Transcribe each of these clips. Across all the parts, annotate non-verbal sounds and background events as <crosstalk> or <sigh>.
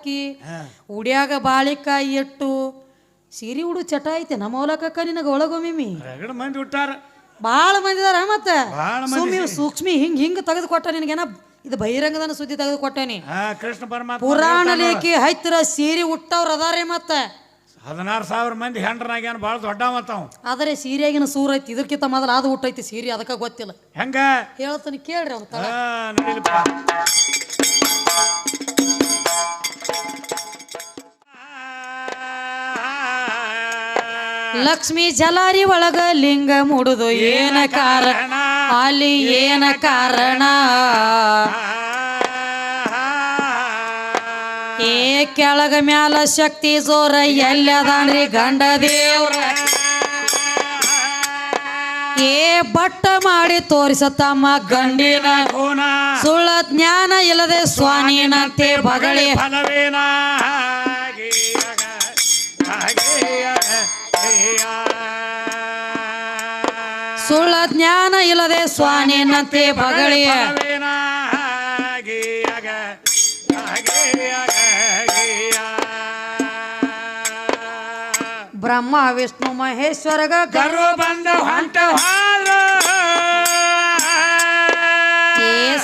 ಹಾಕಿ ಉಡ್ಯಾಗ ಬಾಳಿಕಾಯಿ ಇಟ್ಟು ಸೀರೆ ಉಡು ಚಟ ಐತೆ ನಮ್ಮ ಹೊಲಕ್ಕ ನಿನಗ ಒಳಗೊಮ್ಮಿ ರಗಡ ಮಂದಿ ಉಟ್ಟಾರ ಭಾಳ ಮಂದಿ ಇದಾರ ಮತ್ತೆ? ಮಂದಿ ಸುಮ್ಮಿ ಸೂಕ್ಷ್ಮಿ ಹಿಂಗ್ ಹಿಂಗ್ ತೆಗೆದು ಕೊಟ್ಟ ನಿನಗೇನ ಇದು ಬಹಿರಂಗದನ ಸುದ್ದಿ ತೆಗೆದು ಕೊಟ್ಟೇನಿ ಹಾ ಕೃಷ್ಣ ಪರಮಾತ್ಮ ಪುರಾಣ ಲೇಖಿ ಹೈತ್ರ ಸೀರೆ ಉಟ್ಟವ್ರ ಅದಾರೆ ಮತ್ತ. ಹದಿನಾರು ಸಾವಿರ ಮಂದಿ ಹೆಂಡ್ರನಾಗ್ಯಾನ ಭಾಳ ದೊಡ್ಡ ಮತ್ತವ್. ಆದರೆ ಸೀರೆಗಿನ ಸೂರ್ ಐತಿ ಇದಕ್ಕಿಂತ ಮೊದಲು ಅದು ಹುಟ್ಟೈತಿ ಸೀರೆ ಅದಕ್ಕೆ ಗೊತ್ತಿಲ್ಲ. ಹೆಂಗ? ಹೇಳ್ತಾನೆ ಕೇಳ್ರಿ ಅವ್ನ ತಳ ಹಾ ನಡೀಲಿಪ್ಪ ಲಕ್ಷ್ಮಿ ಜಲಾರಿ ಒಳಗ ಲಿಂಗ ಮುಡುದು ಏನ ಕಾರಣ? ಅಲ್ಲಿ ಏನ ಕಾರಣ? ಏ ಕೆಳಗ ಮ್ಯಾಲ ಶಕ್ತಿ ಜೋರ ಎಲ್ಲದಾನ್ರಿ ಗಂಡ ದೇವ್ರ. ಏ ಬಟ್ಟ ಮಾಡಿ ತೋರಿಸತಮ್ಮ ಗಂಡಿನ ಕೋನ ಸುಳ್ಳ ಜ್ಞಾನ ಇಲ್ಲದೆ ಸ್ವಾಮಿನಂತೆ ಬಗಳಿ ಫಲವೇನ? ಸುಳ್ಳ ಜ್ಞಾನ ಇಲ್ಲದೆ ಸ್ವಾನಿನಂತೆ ಬಗಳಿ ಫಲವೇನ ಹಾಗೆಯಾಗ, ಹಾಗೆಯಾಗ, ಹೇಯ. ಬ್ರಹ್ಮ ವಿಷ್ಣು ಮಹೇಶ್ವರಗ ಗರು ಬಂದ ಹೊಂಟ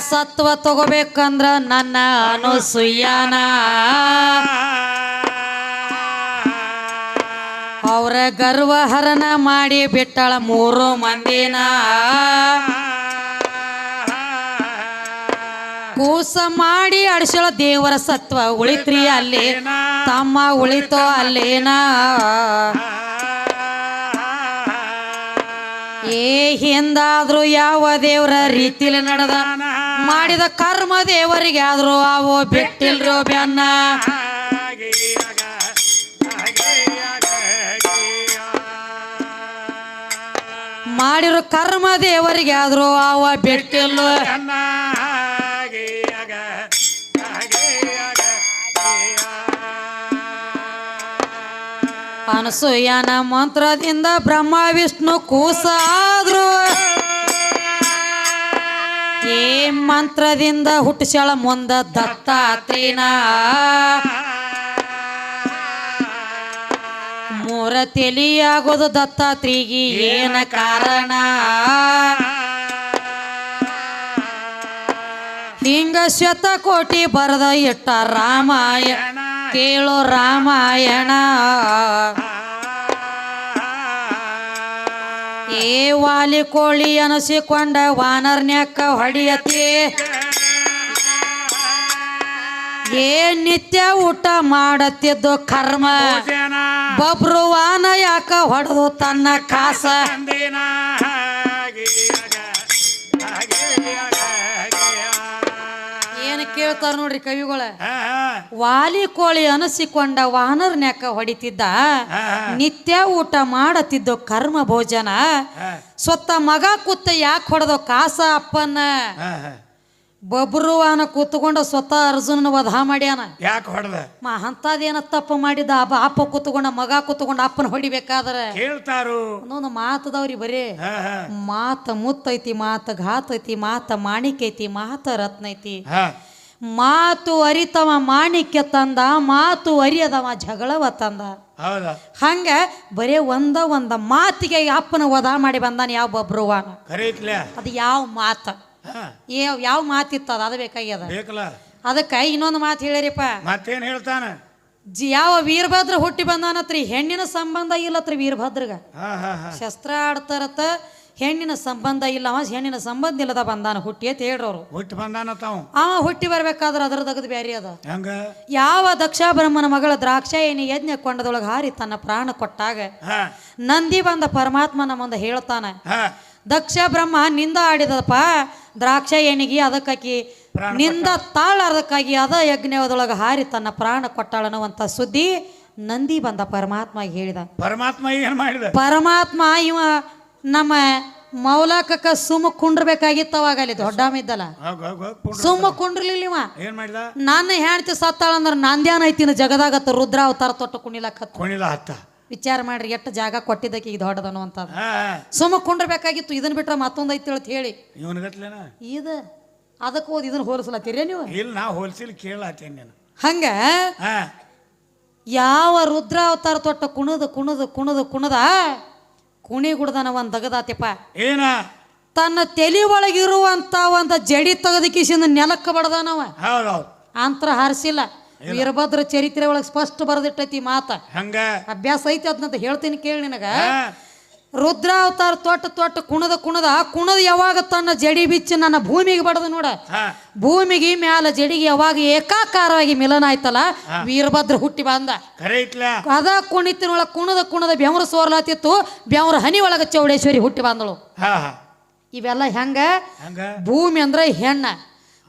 ಸತ್ವ ತಗೋಬೇಕಂದ್ರ ನನ್ನ ಅನುಸುಯ್ಯಾನ ಅವರ ಗರ್ವಹರಣ ಮಾಡಿ ಬಿಟ್ಟಳ ಮೂರು ಮಂದಿನ. ಕೂಸ ಮಾಡಿ ಅಡಿಸಳ ದೇವರ ಸತ್ವ ಉಳಿತ್ರಿ ಅಲ್ಲಿ, ತಮ್ಮ ಉಳಿತೋ ಅಲ್ಲೇನ. ಏ ಹಿಂದಾದ್ರೂ ಯಾವ ದೇವರ ರೀತಿಲಿ ನಡೆದ? ಮಾಡಿದ ಕರ್ಮ ದೇವರಿಗೆ ಆದ್ರೂ ಅವು ಬಿಟ್ಟಿಲ್ರೋ ಬ್ಯಾನ್ನ ಮಾಡಿರೋ ಕರ್ಮ ದೇವರಿಗೆ ಆದ್ರೂ ಅವ ಬಿಟ್ಟಿಲ್ಲ. ಅನಸೂಯನ ಮಂತ್ರದಿಂದ ಬ್ರಹ್ಮ ವಿಷ್ಣು ಕೂಸ ಆದ್ರು. ಏ ಮಂತ್ರದಿಂದ ಹುಟ್ಟಿಸಳ ಮುಂದ ದತ್ತಾತ್ರೇನ ಮೂರ ತೆಲಿಯಾಗೋದು ದತ್ತಾತ್ರಿಗೆ ಏನ ಕಾರಣ? ಹಿಂಗ ಶತಕೋಟಿ ಬರದ ಇಟ್ಟ ರಾಮಾಯಣ, ಕೇಳೋ ರಾಮಾಯಣ. ಏ ವಾಲಿ ಕೋಳಿ ಅನಿಸಿಕೊಂಡ ವಾನರ್ನ್ಯಾಕ ಹೊಡಿಯತಿ ಏ ನಿತ್ಯ ಊಟ ಮಾಡತ್ತಿದ್ದು ಕರ್ಮ. ಬಬ್ರುವಾನ ಯಾಕ ಹೊಡೆದು ತನ್ನ ಕಾಸ. ಏನ್ ಕೇಳ್ತಾರ ನೋಡ್ರಿ ಕವಿಗಳ? ವಾಲಿ ಕೋಳಿ ಅನಸಿಕೊಂಡ ವಾನರ್ನ್ಯಾಕ ಹೊಡಿತಿದ್ದ? ನಿತ್ಯ ಊಟ ಮಾಡತ್ತಿದ್ದು ಕರ್ಮ ಭೋಜನ. ಸ್ವತ್ತ ಮಗ ಕೂತ ಯಾಕೆ ಹೊಡೆದು ಕಾಸ ಅಪ್ಪನ. ಬಬ್ರುವಾನ ಕೂತ್ಕೊಂಡು ಸ್ವತಃ ಅರ್ಜುನನ ವಧ ಮಾಡ್ಯಾನ. ಯಾಕೆ ಹೊಡೆದ? ಅಂತದೇನ ಅಂಥದ್ದೇನ ತಪ್ಪು ಮಾಡಿದ ಅಪ್ಪ ಅಪ್ಪ ಕೂತ್ಕೊಂಡ ಮಗ ಕೂತ್ಕೊಂಡು ಅಪ್ಪನ ಹೊಡಿಬೇಕಾದ್ರೆ ಕೇಳ್ತಾರು. ಒಂದೊಂದು ಮಾತದವ್ರಿ ಬರೀ. ಮಾತ ಮುತ್ತೈತಿ ಮಾತ ಘಾತ ಐತಿ ಮಾತ ಮಾಣಿಕ್ ಐತಿ ಮಾತ ರತ್ನ ಐತಿ. ಮಾತು ಅರಿತವ ಮಾಣಿಕ್ಯ ತಂದ ಮಾತು ಅರಿಯದವ ಜಗಳವ ತಂದ. ಹಂಗ ಬರೇ ಒಂದ ಒಂದ ಮಾತಿಗೆ ಅಪ್ಪನ ವಧ ಮಾಡಿ ಬಂದಾನ ಯಾವ ಬಬ್ರುವಾನ. ಅದು ಯಾವ ಮಾತ. ಯಾವ ಮಾತಿತ್ತದ? ಅದು ಬೇಕಾಗ್ಯದ ಬೇಕಲ್ಲ. ಅದಕ್ಕೆ ಇನ್ನೊಂದು ಮಾತು ಹೇಳಿರಿಪ್ಪ ಮತ್ತೇನ್ ಹೇಳ್ತಾನ? ಜಿ ಯಾವ ವೀರಭದ್ರ ಹುಟ್ಟಿ ಬಂದಾನತ್ರಿ? ಹೆಣ್ಣಿನ ಸಂಬಂಧ ಇಲ್ಲತ್ರಿ ವೀರಭದ್ರಗ. ಹಾ ಹಾ ಹಾ. ಶಸ್ತ್ರ ಆಡ್ತಾರತ್ತ ಹೆಣ್ಣಿನ ಸಂಬಂಧ ಇಲ್ಲ ಅವ ಹೆಣ್ಣಿನ ಸಂಬಂಧ ಇಲ್ಲದ ಬಂದಾನ ಹುಟ್ಟಿ ಅಂತ ಹೇಳ್ರವ್ರು. ಹುಟ್ಟಿ ಬಂದಾನ ತಾವು ಅವ ಹುಟ್ಟಿ ಬರ್ಬೇಕಾದ್ರೆ ಅದ್ರ ತಗದ್ ಬ್ಯಾರಿ ಅದ. ಹಂಗ? ಯಾವ ದಕ್ಷ ಬ್ರಹ್ಮನ ಮಗಳ ದ್ರಾಕ್ಷಾಯಿನಿ ಯಜ್ಞ ಕೊಂಡದೊಳಗೆ ಹಾರಿ ತನ್ನ ಪ್ರಾಣ ಕೊಟ್ಟಾಗ ಹಾ. ನಂದಿ ಬಂದ ಪರಮಾತ್ಮನ ಮುಂದೆ ಹೇಳ್ತಾನ ಹಾ. ದಕ್ಷ ಬ್ರಹ್ಮ ನಿಂದ ಆಡಿದಪ್ಪ ದ್ರಾಕ್ಷ ಎಣಿಗಿ ಅದಕ್ಕಾಕಿ ನಿಂದ ತಾಳಾರ್ದಕ್ಕಾಗಿ ಅದ ಯಜ್ಞದೊಳಗೆ ಹಾರಿ ತನ್ನ ಪ್ರಾಣ ಕೊಟ್ಟಾಳನ್ನುವಂಥ ಸುದ್ದಿ ನಂದಿ ಬಂದ ಪರಮಾತ್ಮ ಹೇಳಿದ. ಪರಮಾತ್ಮ ಏನ್ ಮಾಡಿದ? ಪರಮಾತ್ಮ ಇವ ನಮ್ಮ ಮೌಲಾಕಕ್ಕ ಸುಮ್ಮ ಕುಂಡ್ರಬೇಕಾಗಿತ್ತವಾಗಲಿ ಅಲ್ಲಿ ಪುಂಡ್ರ. ಸುಮ್ಮ ಕುಂಡ್ರಲಿಲ್ಲ ಇವ. ಏನ್ ಮಾಡಿದ? ನನ್ನ ಹೆಂಡತಿ ಸತ್ತಾಳಂದ್ರ ನಾಂದ್ಯಾನ ಐತಿನ ಜಗದಾಗತ್ತ ರುದ್ರಾವತಾರ ತೊಟ್ಟು ಕುಣಿಲಕ್ಕತ್ತ ಕೊಣಿಲ ಹತ್ತ. ವಿಚಾರ ಮಾಡ್ರಿ ಎಷ್ಟು ಜಾಗ ಕೊಟ್ಟಿದ್ದಕ್ಕೆ ಈಗ ದೊಡ್ಡದನು ಅಂತ ಸುಮ್ಮ ಕುಂಡ್ರಬೇಕಾಗಿತ್ತು ಇದನ್ನ ಬಿಟ್ರೆ ಮತ್ತೊಂದು ಐತಿ ಅಂತ ಹೇಳಿ. ಇವನ್ಗತ್ಲೇನ ಇದು ಅದಕ್ಕೆ ಓದಿ ಇದನ್ನ ಹೋಲಿಸ್ಲತ್ತೀರಿ ನೀವು? ಇಲ್ಲ ನಾ ಹೋಲ್ಸಿಲ್ ಕೇಳತ್ತೇನೆ ನೀನು. ಹಂಗ? ಯಾವ ರುದ್ರಾವತಾರ ತೊಟ್ಟ ಕುಣದ ಕುಣದ ಕುಣದ ಕುಣದ? ಕುಣಿ ಗುಡ್ದನ ಒಂದು ದಗದಾತಿಪ್ಪ ಏನ? ತನ್ನ ತಲೆ ಒಳಗಿರುವಂತ ಒಂದು ಜಡಿ ತೆಗೆದಕಿಸಿಂದ ನೆಲಕ್ಕೆ ಬಡದಾನವ. ಹೌದೌದು ಅಂತರ ಹಾರಿಸಿಲ್ಲ. ವೀರಭದ್ರ ಚರಿತ್ರೆ ಒಳಗೆ ಸ್ಪಷ್ಟ ಬರೆದಿಟ್ಟೈತಿ ಮಾತ. ಹಂಗ? ಅಭ್ಯಾಸ ಐತಿ ಅದ್ನಂತ ಹೇಳ್ತೀನಿ ಕೇಳಿ ನಿನಗ. ರುದ್ರಾವತಾರ ತೊಟ್ಟ ತೊಟ್ಟ ಕುಣದ ಕುಣದ ಕುಣದ ಯಾವಾಗ ತನ್ನ ಜಡಿ ಬಿಚ್ಚಿ ನನ್ನ ಭೂಮಿಗೆ ಬಡದ ನೋಡ. ಭೂಮಿಗೆ ಮ್ಯಾಲ ಜಡಿಗೆ ಯಾವಾಗ ಏಕಾಕಾರವಾಗಿ ಮಿಲನ ಆಯ್ತಲ್ಲ ವೀರಭದ್ರ ಹುಟ್ಟಿ ಬಂದ. ಅದ ಕುಣಿತಿನೊಳಗೆ ಕುಣದ ಕುಣದ ಬೆವರ ಸೋರ್ಲಾತಿತ್ತು ಬೆವರ ಹನಿ ಒಳಗ ಚೌಡೇಶ್ವರಿ ಹುಟ್ಟಿ ಬಂದಳು. ಇವೆಲ್ಲ ಹಂಗ? ಭೂಮಿ ಅಂದ್ರೆ ಹೆಣ್ಣ.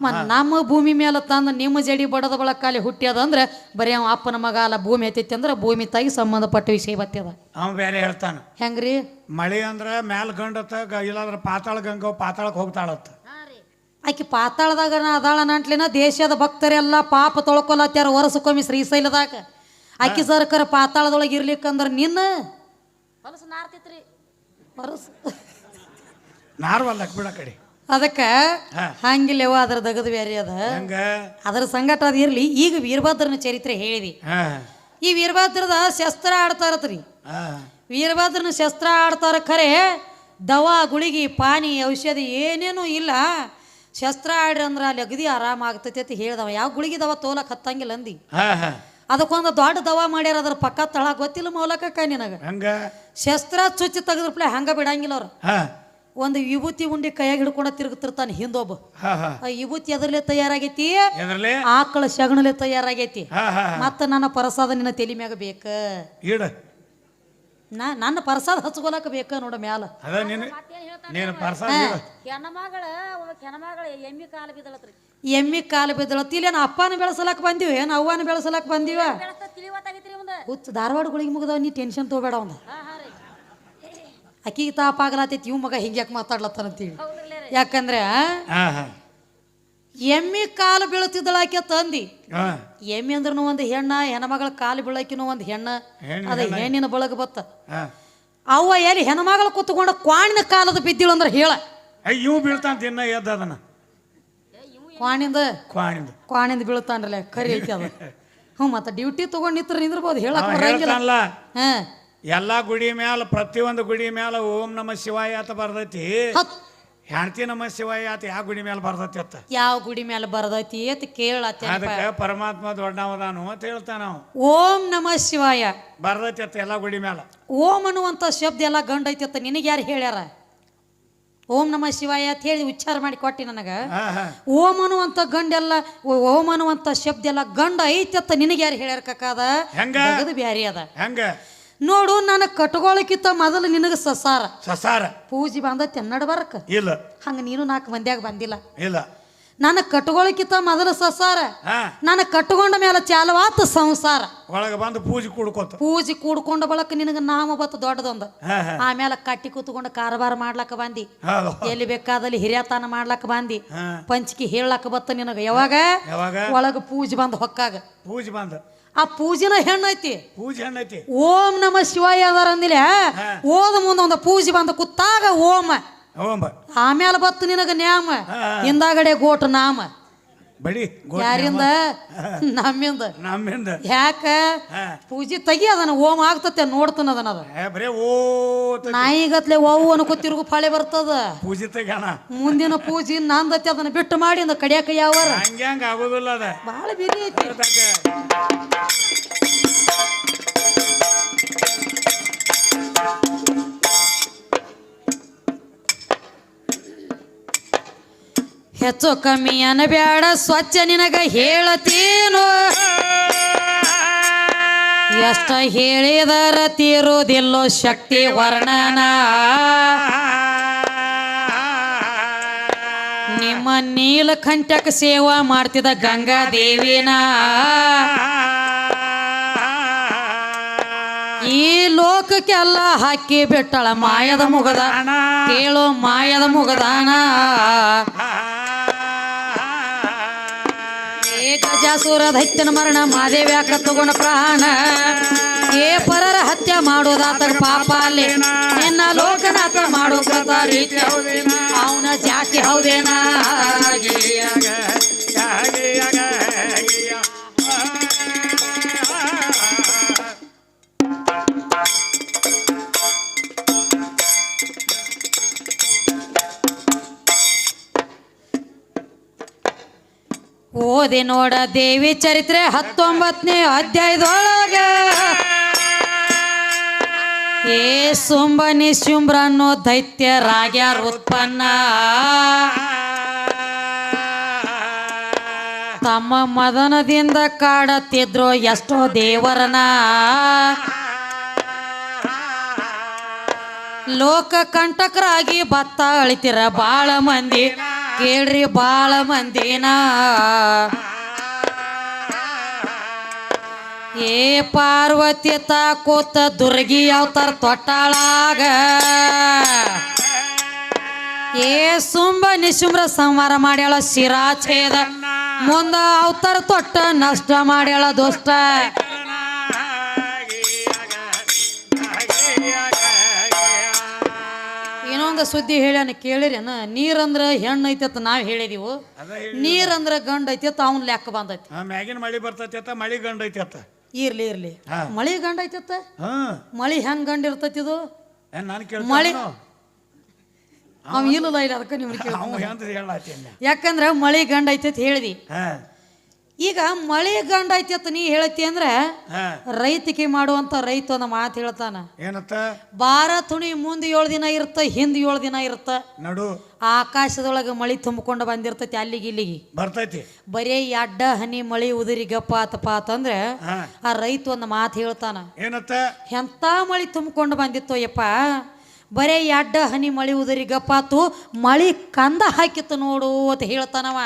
ಮ ನಮ್ಮ ಭೂಮಿ ಮೇಲೆ ತಂದು ನಿಮ್ಮ ಜಡಿ ಬಡದ ಬಳಕಾಲಿ ಹುಟ್ಟ್ಯದ ಅಂದ್ರೆ ಬರೀ ಅವ ಅಪ್ಪನ ಮಗ ಅಲ್ಲ ಭೂಮಿ ಐತೈತಿ ಅಂದ್ರೆ ಭೂಮಿ ತಾಯಿ ಸಂಬಂಧಪಟ್ಟ ವಿಷಯ ಬತ್ತದ ಅವ ಬೇರೆ ಹೇಳ್ತಾನ. ಹೆಂಗ್ರಿ? ಮಳೆ ಅಂದ್ರೆ ಮ್ಯಾಲ ಗಂಡತ್ತ ಗ- ಇಲ್ಲಾಂದ್ರ ಪಾತಾಳ ಗಂಗವ್ ಪಾತಾಳಕ್ಕೆ ಹೋಗ್ತಾಳತ್ತ. ಆಕಿ ಪಾತಾಳದಾಗ ಅದಾಳ ನಂಟ್ಲಿನ ದೇಶದ ಭಕ್ತರೆಲ್ಲ ಪಾಪ ತೊಳ್ಕೊಲತ್ತಾರ ವರ್ಷಕ್ಕೊಮ್ಮೆ ಶ್ರೀಶೈಲದಾಗ. ಆಕಿ ಸರ್ಕಾರ ಪಾತಾಳದೊಳಗೆ ಇರ್ಲಿಕ್ಕಂದ್ರ ನಿನ್ನ ಹೊಲಸು ನಾರ್ತಿತ್ರಿ. ಹೊಲಸು ನಾರ್ವಲ್ಲಕ್ ಬಿಡ ಕಡೆ. ಅದಕ್ಕೆ. ಹಂಗಿಲ್ಲವ ಅದ್ರ ದಗದ ಬೇರೆ ಅದ. ಹಂಗ? ಅದರ ಸಂಗಟ ಅದ ಇರ್ಲಿ. ಈಗ ವೀರಭದ್ರನ ಚರಿತ್ರೆ ಹೇಳಿದಿ. ಈ ವೀರಭದ್ರದ ಶಸ್ತ್ರ ಆಡ್ತಾರತ್ರಿ. ವೀರಭದ್ರನ ಶಸ್ತ್ರ ಆಡ್ತಾರ ಖರೆ ದವಾ ಗುಳಿಗಿ ಪಾನಿ ಔಷಧಿ ಏನೇನೂ ಇಲ್ಲ. ಶಸ್ತ್ರ ಆಡ್ರಿ ಅಂದ್ರೆ ಅಲ್ಲಿ ಅಗದಿ ಆರಾಮ ಆಗ್ತೈತಿ ಅಂತ ಹೇಳ್ದವ. ಯಾವ ಗುಳಿಗೆ ದವ ತೋಲಕ್ ಹತ್ತಂಗಿಲ್ಲ ಅಂದಿ. ಅದಕ್ಕೊಂದು ದೊಡ್ಡ ದವ ಮಾಡ್ಯಾರ ಅದ್ರ ಪಕ್ಕ ತಳ ಗೊತ್ತಿಲ್ಲ ಮೌಲಕ ನಿನಗ. ಶಸ್ತ್ರ ಚುಚ್ಚಿ ತೆಗೆದ್ರಪ್ಲೆ ಹಂಗ ಬಿಡಂಗಿಲ್ಲ ಅವ್ರು. ಒಂದು ವಿಭೂತಿ ಉಂಡಿ ಕೈಯಾಗ ಹಿಡ್ಕೊಂಡ ತಿರುಗುತ್ತಿರ್ತಾನೆ ಹಿಂದೊಬ್ಬ. ಆ ವಿಭೂತಿ ಎದರ್ಲೆ ತಯಾರಾಗೈತಿ? ಆಕಳ ಶಗಣಲೆ ತಯಾರಾಗೈತಿ. ಹಾ ಹಾ ಮತ್ತ ನನ್ನ ಪ್ರಸಾದ ನಿನ್ನ ತಲೆ ಮ್ಯಾಗ ಬೇಕ? ನಾ ನನ್ನ ಪ್ರಸಾದ ಹಚ್ಕೊಲಕ ಬೇಕ ನೋಡ ಮ್ಯಾಲ. ಅದ ನೀನು ನೀನು ಪರ್ಸಾದ ಇಡ. ಹೆಣ್ಮಗಳ ಹೆಣ್ಮಗಳ ಎಮ್ಮಿ ಕಾಲ ಬಿದ್ದಳತ್ರಿ. ಎಮ್ಮಿ ಕಾಲು ಬಿದ್ದಳತಿ ಇಲ್ಲ ನಾ ಅಪ್ಪನ ಬೆಳೆಸಲಕ್ ಬಂದಿವಿ? ಏನು ಅವ್ವನ ಬೆಳೆಸಲಕ್ ಬಂದಿವ? ಹುಚ್ಚ ಧಾರವಾಡ ಗುಳಿಗೆ ಮುಗಿದವ ಧಾರವಾಡಗಳಿಗೆ ಮುಗ್ದವ ನೀ ಟೆನ್ಷನ್ ತಗೋಬೇಡ ಅವಂದ. ಅಕ್ಕಿಗೆ ತಾಪ ಆಗ್ಲತ್ತೈತಿ ಇವ್ ಮಗ ಹಿಂಗ್ಯಾಕೆ ಯಾಕೆ ಮಾತಾಡ್ಲತ್ತಾನಂತೀವಿ ಹೌದ್ರಲ್ಲೇ ಯಾಕಂದ್ರೆ ಹಾ ಹಾ. ಎಮ್ಮಿ ಕಾಲು ಬೀಳ್ತಿದ್ದಳಾಕೆ ತಂದಿ ಹಾ. ಎಮ್ಮಿ ಅಂದ್ರೂ ಒಂದು ಹೆಣ್ಣ ಹೆಣ್ಮಗಳ ಕಾಲು ಬೀಳಕಿನೂ ಒಂದು ಹೆಣ್ಣ. ಅದ ಹೆಣ್ಣಿನ ಬಳಗ ಬತ್ತ. ಅವ ಅವ್ವ ಎಲ್ಲಿ ಹೆಣ್ಮಗಳು ಕೂತ್ಕೊಂಡು ಕ್ವಾಣಿನ ಕಾಲದ ಬಿದ್ದಿಳು ಅಂದ್ರೆ ಹೇಳ. ಅಯ್ಯ ಇವ್ ಬೀಳ್ತಾನ ದಿನ ಎದ್ದದನ ಕ್ವಾಣಿಂದ? ಕ್ವಾಣಿಂದ. ಕ್ವಾಣಿಂದ ಬೀಳ್ತಾನ್ರಲ್ಲ ಕರಿ ಐತಿ ಅದು. <laughs> ಹ್ಞೂ ಮತ್ತೆ ಡ್ಯೂಟಿ ತಗೊಂಡು ನಿಂತ್ರ ನಿಂದ್ರಬೋದು ಹೇಳಕ್ ಬರಂಗಿಲ್ಲ. ಹಾ. ಎಲ್ಲಾ ಗುಡಿ ಮ್ಯಾಲ ಪ್ರತಿಯೊಂದು ಗುಡಿ ಮ್ಯಾಲ ಓಂ ನಮ ಶಿವಾಯ ಅಂತ ಬರ್ದೈತಿ. ಹೆಂಡತಿ ಹೆಣ್ತಿ ನಮ ಶಿವಾಯ ಅಂತ ಯಾವ ಗುಡಿ ಮ್ಯಾಲ ಬರ್ದೈತಿ ಅತ್ತ? ಯಾವ ಗುಡಿ ಮೇಲೆ ಬರ್ದೈತಿ ಅಂತ ಕೇಳತ್ತ ಅದಕ್ಕೆ ಪರಮಾತ್ಮ ದೊಡ್ಡವದಾನು ಅಂತ ಹೇಳ್ತಾನ ನಾವು. ಓಂ ನಮ ಶಿವಾಯ. ಬರ್ದೈತಿ ಅತ್ತ ಎಲ್ಲ ಗುಡಿ ಮ್ಯಾಲ. ಓಂ ಅನ್ನುವಂಥ ಶಬ್ದ ಎಲ್ಲ ಗಂಡ ಐತಿ ಅಂತ ನಿನಗೆ ಯಾರು ಹೇಳ್ಯಾರ? ಓಂ ನಮ ಶಿವಾಯ ಅಂತ ಹೇಳಿ ಉಚ್ಚಾರ ಮಾಡಿ ಕೊಟ್ಟಿ ನನಗೆ. ಹಾ ಹಾ. ಓಂ ಅನ್ನುವಂಥ ಗಂಡೆಲ್ಲ ಓ- ಓಂ ಅನ್ನುವಂಥ ಶಬ್ದ ಎಲ್ಲ ಗಂಡ ಐತಿ ಅಂತ ನಿನಗೆ ಯಾರು ಹೇಳ್ಯಾರ ಕಕ್ಕಾದ ಹೆಂಗ? ಅದು ಬ್ಯಾರಿ ಅದ. ಹೆಂಗ? ನೋಡು ನಾನು ಕಟ್ಕೊಳ್ಳೋಕ್ಕಿಂತ ಮೊದಲು ನಿನಗೆ ಸಸಾರ. ಸಸಾರ? ಪೂಜೆ ಬಂದ ತೆನ್ನಡ ಬರಕ. ಇಲ್ಲ. ಹಂಗ ನೀನು ನಾಲ್ಕು ಮಂದ್ಯಾಗ ಬಂದಿಲ್ಲ. ಇಲ್ಲ. ನಾನು ಕಟ್ಕೊಳ್ಳೋಕ್ಕಿಂತ ಮೊದಲು ಸಸಾರ. ನಾನು ಕಟ್ಕೊಂಡ ಮೇಲೆ ಚಾಲವಾತ ಸಂಸಾರ. ಒಳಗೆ ಬಂದು ಪೂಜೆ ಕುಡ್ಕೋತ. ಪೂಜೆ ಕೂಡ್ಕೊಂಡ ಬಳಕ ನಿನಗೆ ನಾಮ ಬತ್ತು ದೊಡ್ಡದೊಂದು. ಆಮೇಲೆ ಕಟ್ಟಿ ಕೂತ್ಕೊಂಡು ಕಾರಬಾರ ಮಾಡ್ಲಕ್ಕ ಬಂದಿ. ಎಲ್ಲಿ ಬೇಕಾದಲ್ಲಿ ಹಿರಿಯತನ ಮಾಡ್ಲಕ್ಕ ಬಂದಿ. ಪಂಚಕಿ ಹೇಳಕ್ ಬತ್ತ ನಿನಗೆ. ಯಾವಾಗ? ಒಳಗ ಪೂಜೆ ಬಂದು ಹೊಕ್ಕಾಗ. ಪೂಜೆ ಬಂದ. ಆ ಪೂಜೆನ ಹೆಣ್ಣೈತಿ. ಪೂಜೆ ಹಣ್ಣೈತಿ. ಓಂ ನಮ ಶಿವಾಯ ಅದಾರ ಅಂದಿಲ್ಲ ಓದ ಮುಂದೆ ಒಂದು ಪೂಜೆ ಬಂದ ಕುತ್ತಾಗ ಓಂ ಓಂ ಆಮೇಲೆ ಬತ್ತು ನಿನಗ ನ್ಯಾಮ. ಹಿಂದಾಗಡೆ ಗೋಟು ನಾಮ. ಬಡಿ ಯಾರಿಂದ? ನಮ್ಮಿಂದ. ನಮ್ಮಿಂದ. ಯಾಕ? ಪೂಜೆ ತೆಗಿ ಅದನ್ನ ಓಮ್ ಆಗ್ತತೆ ನೋಡ್ತಾನ ಅದನ್ನ ಅದ. ಬರೇ ಓ ನಾಯಿಗತ್ಲೆ ಓವು ಅನ್ಕೋತಿರ್ಗು ಫಾಳೆ ಬರ್ತದ. ಪೂಜೆ ತೆಗ್ಯಾಣ ಮುಂದಿನ ಪೂಜೆ ನಂದತಿ ಅದನ್ನ ಬಿಟ್ಟು ಮಾಡಿ ಅಂದ ಕಡಿಯಾಕ ಯಾವ ಹಂಗ್ಯಾಂಗ ಹಂಗ ಆಗೋದಿಲ್ಲ ಅದ. ಬಹಳ ಬಿರಿ ಐತಿ. ಹೆಚ್ಚು ಕಮ್ಮಿ ಅನಬ್ಯಾಡ, ಸ್ವಚ್ಛ ನಿನಗ ಹೇಳತೀನು. ಎಷ್ಟ ಹೇಳಿದರ ತೀರುವುದಿಲ್ಲೋ ಶಕ್ತಿ ವರ್ಣನ. ನಿಮ್ಮ ನೀಲಕಂಠಕ ಸೇವಾ ಮಾಡ್ತಿದ ಗಂಗಾ ದೇವಿನ. ಈ ಲೋಕಕ್ಕೆಲ್ಲ ಹಾಕಿ ಬಿಟ್ಟಳ ಮಾಯದ ಮುಗದ, ಕೇಳೋ ಮಾಯದ ಮುಗದಾನ. ಏ ಗಜಾಸುರ ದೈತ್ಯನ ಮರಣ ಮಾದೇವಿ ಆಕಳ ತಗೊಂಡ ಪ್ರಾಣ. ಏ ಪರರ ಹತ್ಯೆ ಮಾಡೋದಾತ ಪಾಪ ಅಲ್ಲಿ. ನಿನ್ನ ಲೋಕನಾಥ ಮಾಡೋ ಕೃತ ರೀತಿ ಅವನ ಜಾತಿ ಹೌದೇನಾ? ಓದಿ ನೋಡ ದೇವಿ ಚರಿತ್ರೆ ಹತ್ತೊಂಬತ್ತನೇ ಅಧ್ಯಾಯದೊಳಗೆ. ಏ ಸುಂಬನಿ ನಿಶುಂಬ್ರ ಅನ್ನೋ ದೈತ್ಯರಾಗ್ಯಾರ ಉತ್ಪನ್ನ. ತಮ್ಮ ಮದನದಿಂದ ಕಾಡತ್ತಿದ್ರು ಎಷ್ಟೋ ದೇವರನ. ಲೋಕ ಕಂಟಕರಾಗಿ ಭತ್ತ ಅಳಿತಿರ ಬಾಳ ಮಂದಿ. ಕೇಳ್ರಿ ಬಾಳ ಮಂದಿನ. ಏ ಪಾರ್ವತಿ ತಾಕೋತ ದುರ್ಗಿ ಅವತಾರ ತೊಟ್ಟಾಳಾಗ. ಏ ಸುಂಬ ನಿಶುಂಬ್ರ ಸಂಹಾರ ಮಾಡ್ಯಾಳ ಶಿರಾಛೇದ ಮುಂದ ಅವತಾರ ತೊಟ್ಟ ನಷ್ಟ ಮಾಡ್ಯಾಳ ದೋಸ್ತ ಇನ್ನೊಂದು ಸುದ್ದಿ ಹೇಳ್ಯಾನ ಕೇಳಿರೇನ ನೀರಂದ್ರ ಹೆಣ್ಣು ಐತಿ ಅಂತ ನಾವು ಹೇಳಿದೀವು. ನೀರಂದ್ರ ಗಂಡ ಐತಿ ಅಂತ ಅವ್ನ ಲೆಕ್ಕ ಬಂದೈತಿ. ಮ್ಯಾಗಿನ ಮಳಿ ಬರ್ತೈತಿ ಅಂತ ಮಳಿ ಗಂಡ ಐತಿ ಅಂತ ಇರ್ಲಿ ಇರ್ಲಿ. ಮಳಿ ಗಂಡ ಐತಿ ಹಾ. ಮಳಿ ಹೆಂಗ್ ಗಂಡ ಇರ್ತೈತಿ ಇದು? ಮಳಿ- ಅವ್ ಇಲ್ಲಲ್ಲ ಇಲ್ಲ ಅದಕ್ಕೆ ನಿಮ್ಗೆ ಯಾಕಂದ್ರ ಮಳಿ ಗಂಡ ಐತಿ ಅಂತ ಹೇಳಿದಿ. ಈಗ ಮಳೆ ಗಂಡ ಐತಿ ಅಂತ ನೀ ಹೇಳತಿ ಅಂದ್ರೆ ಹಾ. ರೈತಿಕೆ ಮಾಡುವಂತ ರೈತ ಒಂದು ಮಾತು ಹೇಳ್ತಾನ. ಏನತ್ತ? ಬಾರ ತುಣಿ ಮುಂದೆ ಏಳು ದಿನ ಇರುತ್ತ ಹಿಂದೆ ಏಳು ದಿನ ಇರುತ್ತ ನಡು. ಆಕಾಶದೊಳಗೆ ಮಳಿ ತುಂಬಿಕೊಂಡು ಬಂದಿರ್ತೈತಿ ಅಲ್ಲಿಗೆ ಇಲ್ಲಿಗೆ. ಬರ್ತೈತಿ. ಬರೀ ಅಡ್ಡ ಹನಿ ಮಳಿ ಉದುರಿ ಗಪ್ಪ ಆತಪ್ಪ ಅಂತಂದ್ರೆ ಆ ರೈತ ಒಂದು ಮಾತು ಹೇಳ್ತಾನ. ಏನತ್ತ? ಎಂತ ಮಳಿ ತುಂಬಿಕೊಂಡು ಬಂದಿತ್ತು ಯಪ್ಪ? ಬರೇ ಅಡ್ಡ ಹನಿ ಮಳಿ ಉದುರಿ ಗಪ್ಪಾತು ಮಳಿ ಕಂದ ಹಾಕಿತ್ತು ನೋಡು ಅಂತ ಹೇಳ್ತಾನವ.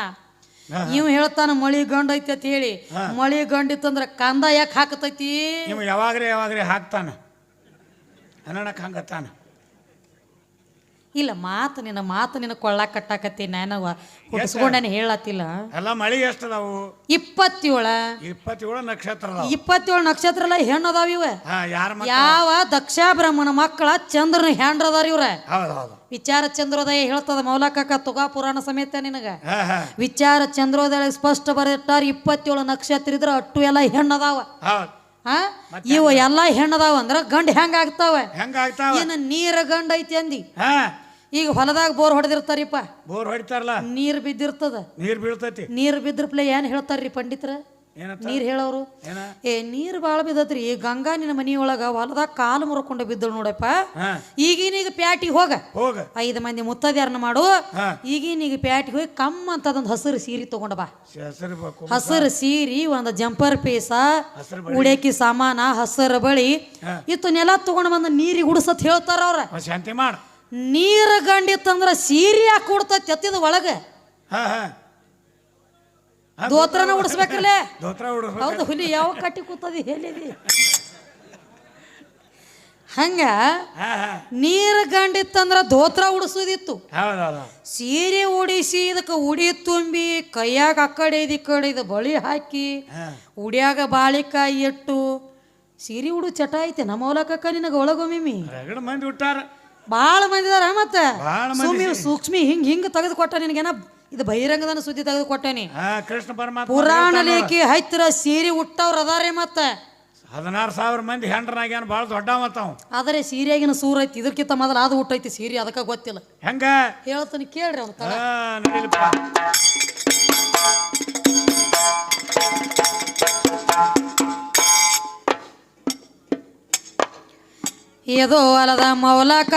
ಇವ್ ಹೇಳ್ತಾನ ಮಳಿ ಗಂಡ ಐತಿ ಅಂತ ಹೇಳಿ ಮಳಿ ಗಂಡಿತ್ತಂದ್ರ ಕಂದ ಯಾಕೆ ಹಾಕತೈತಿ? ನೀವು ಯಾವಾಗ್ರೆ ಯಾವಾಗ್ರೆ ಹಾಕ್ತಾನ. ಅನ್ನಣಕ್ ಹಂಗತ್ತಾನ ಇಲ್ಲ ಮಾತು ನಿನ್ನ ಮಾತು ನಿನ್ನ ಕೊಳ್ಳ ಕಟ್ಟಾಕತ್ತಿ ನಾನು ಹುಟ್ಟಿಸ್ಕೊಂಡೇನೆ ಹೇಳತ್ತಿಲ್ಲ. ಎಲ್ಲ ಮಳಿ ಎಷ್ಟದಾವು ಇಪ್ಪತ್ತೇಳ. ಇಪ್ಪತ್ತೇಳು ನಕ್ಷತ್ರ ಇಪ್ಪತ್ತೇಳು ನಕ್ಷತ್ರ ಎಲ್ಲ ಹೆಣ್ಣು ಅದಾವ ಇವ. ಯಾವ ದಕ್ಷ ಬ್ರಹ್ಮನ ಮಕ್ಕಳ ಚಂದ್ರನ ಹೆಂಡ್ರ ಅದಾರ ಇವ್ರ. ವಿಚಾರ ಚಂದ್ರೋದಯ ಹೇಳ್ತದ ಮೌಲಕಕ್ಕ ತುಗಾ ಪುರಾಣ ಸಮೇತ ನಿನಗ. ವಿಚಾರ ಚಂದ್ರೋದಯ ಸ್ಪಷ್ಟ ಬರೆದಿಟ್ಟಾರ ಇಪ್ಪತ್ತೇಳು ನಕ್ಷತ್ರ ಇದ್ರ ಅಟ್ಟು ಎಲ್ಲ ಹೆಣ್ಣು ಅದಾವ. ಆ? ಇವ ಎಲ್ಲಾ ಹೆಣ್ಣದಾವ ಅಂದ್ರ ಗಂಡ ಹೆಂಗ ಆಗ್ತಾವ? ಏನ ನೀರ ಗಂಡ ಐತಿ ಅಂದಿ? ಹಾ. ಈಗ ಹೊಲದಾಗ ಬೋರ್ ಹೊಡೆದಿರ್ತಾರಿಪ್ಪ. ಬೋರ್ ಹೊಡಿತಾರಲ್ಲ? ನೀರ್ ಬಿದ್ದಿರ್ತದ. ನೀರ್ ಬೀಳ್ತೈತಿ. ನೀರ್ ಬಿದ್ರಪ್ಲೆ ಏನ್ ಹೇಳ್ತಾರ್ರಿ ಪಂಡಿತರ? ನೀರ್ ಹೇಳೋರು? ಏ ನೀರ್ ಬಾಳ ಬಿದ್ದತ್ರಿ ಗಂಗಾ ನಿನ್ನ ಮನಿಯೊಳಗ ಹೊಲದಾಗ ಕಾಲು ಮುರ್ಕೊಂಡು ಬಿದ್ದಳು ನೋಡಪ್ಪ. ಈಗಿನ ಈಗೀನೀಗ ಪ್ಯಾಟಿಗೆ ಹೋಗ. ಹೋಗ. ಐದು ಮಂದಿ ಮುತ್ತದ್ಯಾರನ್ನ ಮಾಡು. ಈಗಿನ ಈಗೀನೀಗ ಪ್ಯಾಟಿಗೆ ಹೋಗಿ ಕಮ್ಮ ಅಂತದೊಂದು ಹಸಿರು ಸೀರೆ ತಗೊಂಡ ಬಾ. ಹೆಸರು ಸೀರಿ ಒಂದು ಜಂಪರ್ ಪೀಸ ಉಡ್ಯಾಕಿ ಉಡೇಕಿ ಸಾಮಾನ ಹಸಿರು ಬಳಿ. ಇತ್ತು ನೆಲ ತಗೊಂಡ್ ಬಂದ ನೀರಿಗೆ ಗುಡಿಸತ್ ಹೇಳ್ತಾರ ಅವ್ರ. ಶಾಂತಿ ಮಾಡು. ನೀರು ಗಂಡಿತ್ತಂದ್ರ ಸೀರೆ ಯಾಕೆ ಕೊಡ್ತೈತಿ ಎತ್ತಿದ ಒಳಗೆ. ಹಾ ಹಾ. ಹಾ, ದೋತ್ರನ ಉಡಿಸ್ಬೇಕಲ್ಲೇ ಹೌದು ಹುಲಿ ಯಾವ ಕಟ್ಟಿ ಕೂತದಿ ಹೇಳಿದಿ? ಹಂಗ ಹಾ ಹಾ. ನೀರು ಗಂಡಿತ್ತಂದ್ರ ಧೋತ್ರ ಉಡಿಸೋದಿತ್ತು. ಸೀರೆ ಉಡಿಸಿ ಇದಕ್ಕೆ ಉಡಿ ತುಂಬಿ ಕೈಯಾಗ ಆ ಕಡೆ ಇದು ಈ ಕಡೆ ಇದು ಬಳಿ ಹಾಕಿ ಹಾ. ಉಡ್ಯಾಗ ಬಾಳಿಕಾಯಿ ಇಟ್ಟು ಸೀರೆ ಉಡು ಚಟ ಐತೆ ನಮ್ಮ ಹೊಲಕ್ಕ ನಿನಗೆ ಒಳಗೊಮ್ಮಿ ರಗಡ ಮಂದಿ ಹುಟ್ಟಾರ. ಭಾಳ ಮಂದಿ ಇದಾರ ಮತ್ತೆ. ಭಾಳ ಮಂದಿ ಸುಮ್ಮಿ ಸೂಕ್ಷ್ಮಿ ಹಿಂಗ್ ಹಿಂಗ್ ತೆಗೆದು ಕೊಟ್ಟ ನಿನಗೇನ ಇದು ಬಹಿರಂಗದನ ಸುದ್ದಿ ತೆಗೆದು ಕೊಟ್ಟೇನಿ ಹಾ ಕೃಷ್ಣ ಪರಮಾತ್ಮ ಪುರಾಣ ಲೇಖಿ ಹತ್ತಿರ ಸೀರೆ ಉಟ್ಟವ್ರು ಅದಾರೆ ಮತ್ತೆ. ಹದಿನಾರು ಸಾವಿರ ಮಂದಿ ಹೆಂಡ್ರನಾಗ್ಯಾನ ಭಾಳ ದೊಡ್ಡ ಮತ್ತಾವ ಆದರೆ ಸೀರೆಗಿನ ಸೂರ್ ಐತಿ ಇದಕ್ಕಿಂತ ಮೊದಲು ಅದು ಹುಟ್ಟೈತಿ ಸೀರೆ ಅದಕ್ಕೆ ಗೊತ್ತಿಲ್ಲ. ಹೆಂಗ? ಹೇಳ್ತೀನಿ ಕೇಳ್ರಿ ಅವ್ನ ತಳ ಹಾ ನಡೀಲಿಪ್ಪ. ಇದು ಅಲದ ಮೌಲಕ